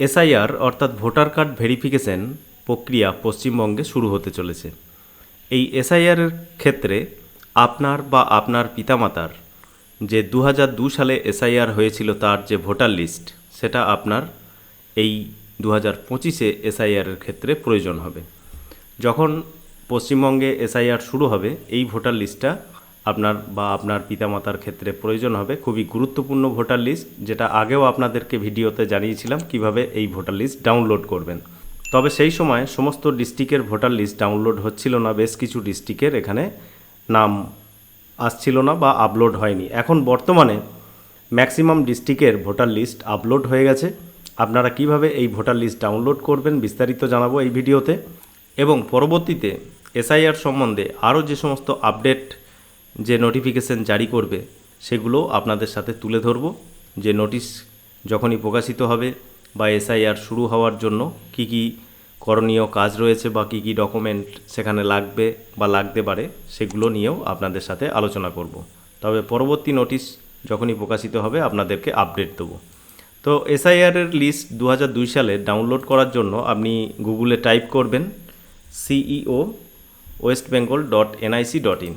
SIR, অর্থাৎ voter card verification প্রক্রিয়া পশ্চিমবঙ্গে শুরু হতে চলেছে। এই এসআইআরের ক্ষেত্রে আপনার বা আপনার পিতামাতার যে দু সালে এসআইআর হয়েছিল তার যে ভোটার লিস্ট, সেটা আপনার এই দু হাজার পঁচিশে এসআইআরের ক্ষেত্রে প্রয়োজন হবে। যখন পশ্চিমবঙ্গে এসআইআর শুরু হবে, এই ভোটার লিস্টটা আপনার বা আপনার পিতামাতার ক্ষেত্রে প্রয়োজন হবে। খুবই গুরুত্বপূর্ণ ভোটার লিস্ট, যেটা আগেও আপনাদেরকে ভিডিওতে জানিয়েছিলাম কীভাবে এই ভোটার লিস্ট ডাউনলোড করবেন। তবে সেই সময় সমস্ত ডিস্ট্রিক্টের ভোটার লিস্ট ডাউনলোড হচ্ছিল না, বেশ কিছু ডিস্ট্রিক্টের এখানে নাম আসছিল না বা আপলোড হয়নি। এখন বর্তমানে ম্যাক্সিমাম ডিস্ট্রিক্টের ভোটার লিস্ট আপলোড হয়ে গেছে। আপনারা কীভাবে এই ভোটার লিস্ট ডাউনলোড করবেন বিস্তারিত জানাব এই ভিডিওতে। এবং পরবর্তীতে এসআইআর সম্বন্ধে আরও যে সমস্ত আপডেট যে নোটিফিকেশন জারি করবে, সেগুলো আপনাদের সাথে তুলে ধরব। যে নোটিশ যখনই প্রকাশিত হবে বা এসআইআর শুরু হওয়ার জন্য কি কি করণীয় কাজ রয়েছে বা কী কী ডকুমেন্ট সেখানে লাগবে বা লাগতে পারে, সেগুলো নিয়েও আপনাদের সাথে আলোচনা করব। তবে পরবর্তী নোটিশ যখনই প্রকাশিত হবে, আপনাদেরকে আপডেট দেবো। তো এসআইআরের লিস্ট দু দুই সালে ডাউনলোড করার জন্য আপনি গুগলে টাইপ করবেন CEO West Bengal dot NIC dot in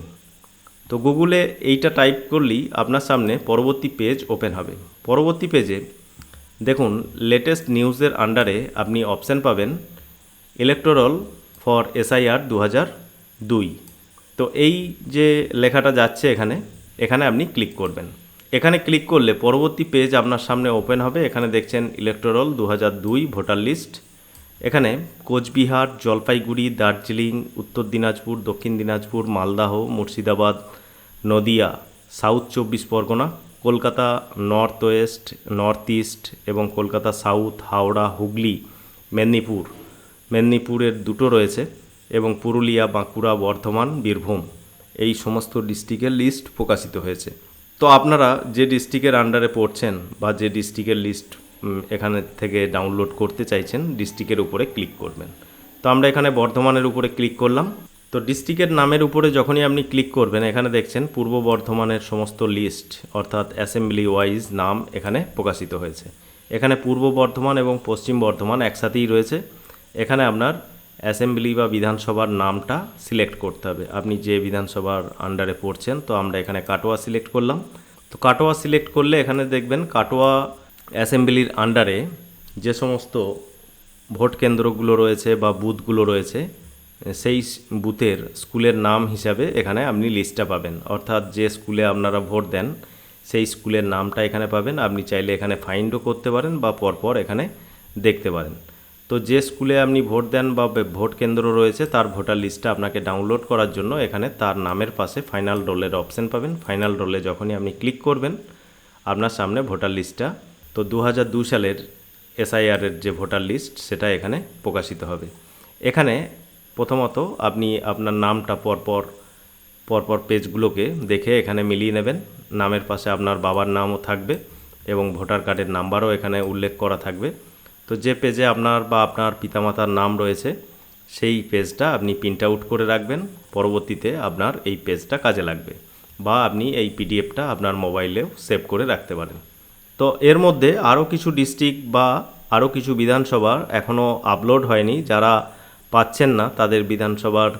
তো গুগলে এইটা টাইপ করলেই আপনার সামনে পরবর্তী পেজ ওপেন হবে। পরবর্তী পেজে দেখুন লেটেস্ট নিউজের আন্ডারে আপনি অপশান পাবেন ইলেকটোরাল ফর এসআইআর দু হাজার দুই। তো এই যে লেখাটা যাচ্ছে এখানে এখানে আপনি ক্লিক করবেন। এখানে ক্লিক করলে পরবর্তী পেজ আপনার সামনে ওপেন হবে। এখানে দেখছেন ইলেকটোরাল দু হাজার দুই ভোটার লিস্ট এখানে কোচবিহার, জলপাইগুড়ি, দার্জিলিং, উত্তর দিনাজপুর, দক্ষিণ দিনাজপুর, মালদাহ, মুর্শিদাবাদ, নদিয়া, সাউথ চব্বিশ Parganas, Kolkata north west, north east এবং কলকাতা সাউথ, হাওড়া, হুগলি, মেদিনীপুর। মেদিনীপুরের দুটো রয়েছে এবং পুরুলিয়া, বাঁকুড়া, বর্ধমান, বীরভূম। এই সমস্ত ডিস্ট্রিক্টের লিস্ট প্রকাশিত হয়েছে। তো আপনারা যে ডিস্ট্রিক্টের আন্ডারে পড়ছেন বা যে ডিস্ট্রিক্টের লিস্ট এখানে থেকে ডাউনলোড করতে চাইছেন ডিস্ট্রিক্টের উপরে ক্লিক করবেন। তো আমরা এখানে বর্ধমানের উপরে ক্লিক করলাম। তো ডিস্ট্রিক্টের নামের উপরে যখনই আপনি ক্লিক করবেন, এখানে দেখছেন পূর্ব বর্ধমানের সমস্ত লিস্ট অর্থাৎ অ্যাসেম্বলি ওয়াইজ নাম এখানে প্রকাশিত হয়েছে। এখানে পূর্ব বর্ধমান এবং পশ্চিম বর্ধমান একসাথেই রয়েছে। এখানে আপনার অ্যাসেম্বলি বা বিধানসভার নামটা সিলেক্ট করতে হবে। আপনি যে বিধানসভার আন্ডারে পড়ছেন, তো আমরা এখানে কাটোয়া সিলেক্ট করলাম। তো কাটোয়া সিলেক্ট করলে এখানে দেখবেন কাটোয়া অ্যাসেম্বলির আন্ডারে যে সমস্ত ভোট কেন্দ্রগুলো রয়েছে বা বুথগুলো রয়েছে, সেই বুথের স্কুলের নাম হিসাবে এখানে আপনি লিস্টটা পাবেন। অর্থাৎ যে স্কুলে আপনারা ভোট দেন, সেই স্কুলের নামটা এখানে পাবেন। আপনি চাইলে এখানে ফাইন্ডও করতে পারেন বা পরপর এখানে দেখতে পারেন। তো যে স্কুলে আপনি ভোট দেন বা ভোট কেন্দ্র রয়েছে, তার ভোটার লিস্টটা আপনাকে ডাউনলোড করার জন্য এখানে তার নামের পাশে ফাইনাল রোলের অপশন পাবেন। ফাইনাল রোলে যখনই আপনি ক্লিক করবেন, আপনার সামনে ভোটার লিস্টটা তো দু সালের এসআইআরের যে ভোটার লিস্ট, সেটা এখানে প্রকাশিত হবে। এখানে প্রথমত আপনি আপনার নামটা পরপর পরপর পেজগুলোকে দেখে এখানে মিলিয়ে নেবেন। নামের পাশে আপনার বাবার নামও থাকবে এবং ভোটার কার্ডের নাম্বারও এখানে উল্লেখ করা থাকবে। তো যে পেজে আপনার বা আপনার পিতামাতার নাম রয়েছে, সেই পেজটা আপনি প্রিন্ট আউট করে রাখবেন। পরবর্তীতে আপনার এই পেজটা কাজে লাগবে বা আপনি এই পিডিএফটা আপনার মোবাইলেও সেভ করে রাখতে পারেন। তো এর মধ্যে আরও কিছু ডিস্ট্রিক্ট বা আরও কিছু বিধানসভার এখনও আপলোড হয়নি, যারা পাচ্ছেন না তাদের বিধানসভার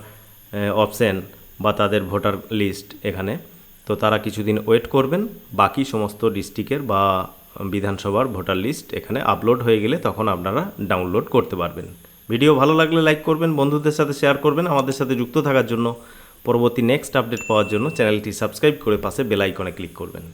অপশন বা তাদের ভোটার লিস্ট এখানে। তো তারা কিছুদিন ওয়েট করবেন, বাকি সমস্ত ডিস্ট্রিক্টের বা বিধানসভার ভোটার লিস্ট এখানে আপলোড হয়ে গেলে তখন আপনারা ডাউনলোড করতে পারবেন। ভিডিও ভালো লাগলে লাইক করবেন, বন্ধুদের সাথে শেয়ার করবেন, আমাদের সাথে যুক্ত থাকার জন্য। পরবর্তী নেক্সট আপডেট পাওয়ার জন্য চ্যানেলটি সাবস্ক্রাইব করে পাশে বেল আইকনে ক্লিক করবেন।